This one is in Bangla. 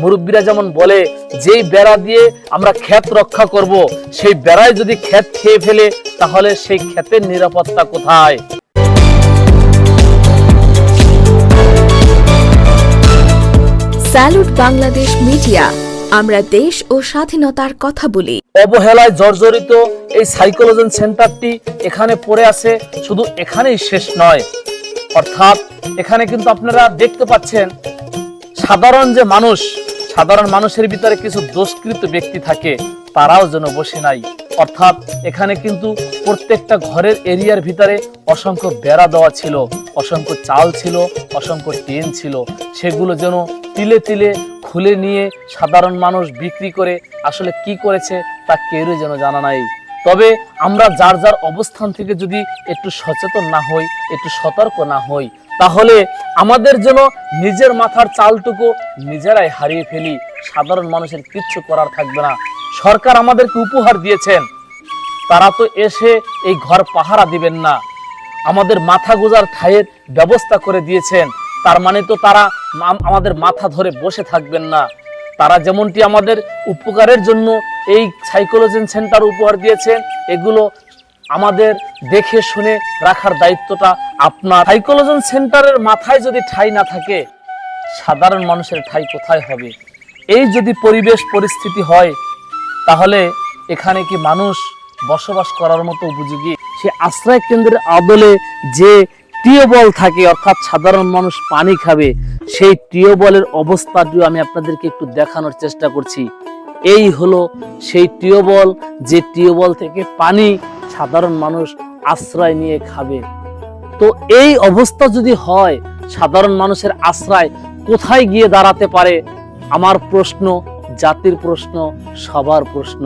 মুরব্বীরা যেমন বলে যেই বেড়া দিয়ে আমরা ক্ষেত রক্ষা করব সেই বেড়ায় যদি ক্ষেত খেয়ে ফেলে তাহলে সেই ক্ষেতের নিরাপত্তা কোথায়? স্যালুট বাংলাদেশ মিডিয়া আমরা দেশ ও স্বাধীনতার কথা বলি। অবহেলায় জর্জরিত এই সাইকোলজি সেন্টারটি এখানে পড়ে আছে শুধু এখানেই শেষ নয়। অর্থাৎ এখানে কিন্তু আপনারা দেখতে পাচ্ছেন সাধারণ যে মানুষ, সাধারণ মানুষের ভিতরে কিছু দোষকৃত ব্যক্তি থাকে, তারাও যেন বসে নাই। অর্থাৎ এখানে কিন্তু প্রত্যেকটা ঘরের এরিয়ার ভিতরে অসংখ্য বেড়া দেওয়া ছিল, অসংখ্য চাল ছিল, অসংখ্য টেন ছিল। সেগুলো যেন তিলে তিলে খুলে নিয়ে সাধারণ মানুষ বিক্রি করে আসলে কি করেছে তা কেউই যেন জানা নাই। তবে আমরা যার যার অবস্থান থেকে যদি একটু সচেতন না হই, একটু সতর্ক না হই, তাহলে আমাদের যেন নিজের মাথার চালটুকু নিজেরাই হারিয়ে ফেলি। সাধারণ মানুষের কিচ্ছু করার থাকবে না। সরকার আমাদেরকে উপহার দিয়েছেন। তারা তো এসে এই ঘর পাহারা দিবেন না। আমাদের মাথা গোজার ঠাইয়ের ব্যবস্থা করে দিয়েছেন। তার মানে তো তারা আমাদের মাথা ধরে বসে থাকবেন না। তারা যেমনটি আমাদের উপকারের জন্য এই সাইকোলজি সেন্টার উপহার দিয়েছেন। এগুলো আমাদের দেখে শুনে রাখার দায়িত্বটা আপনার। সাইকোলজি সেন্টারের মাথায় যদি ঠাই না থাকে, সাধারণ মানুষের ঠাই কোথায় হবে? এই যদি পরিবেশ পরিস্থিতি হয়, তাহলে এখানে কি মানুষ বসবাস করার মতো উপযোগী? সে আশ্রয় কেন্দ্রের আদলে যে টিউবওয়েল থাকে, অর্থাৎ সাধারণ মানুষ পানি খাবে, সেই টিউবওয়েলের অবস্থাটিও আমি আপনাদেরকে একটু দেখানোর চেষ্টা করছি। এই হলো সেই টিউবওয়েল যে টিউবওয়েল থেকে পানি সাধারণ মানুষ আশ্রয় নিয়ে খাবে। তো এই অবস্থা যদি হয়, সাধারণ মানুষের আশ্রয় কোথায় গিয়ে দাঁড়াতে পারে? আমার প্রশ্ন, জাতির প্রশ্ন, সবার প্রশ্ন।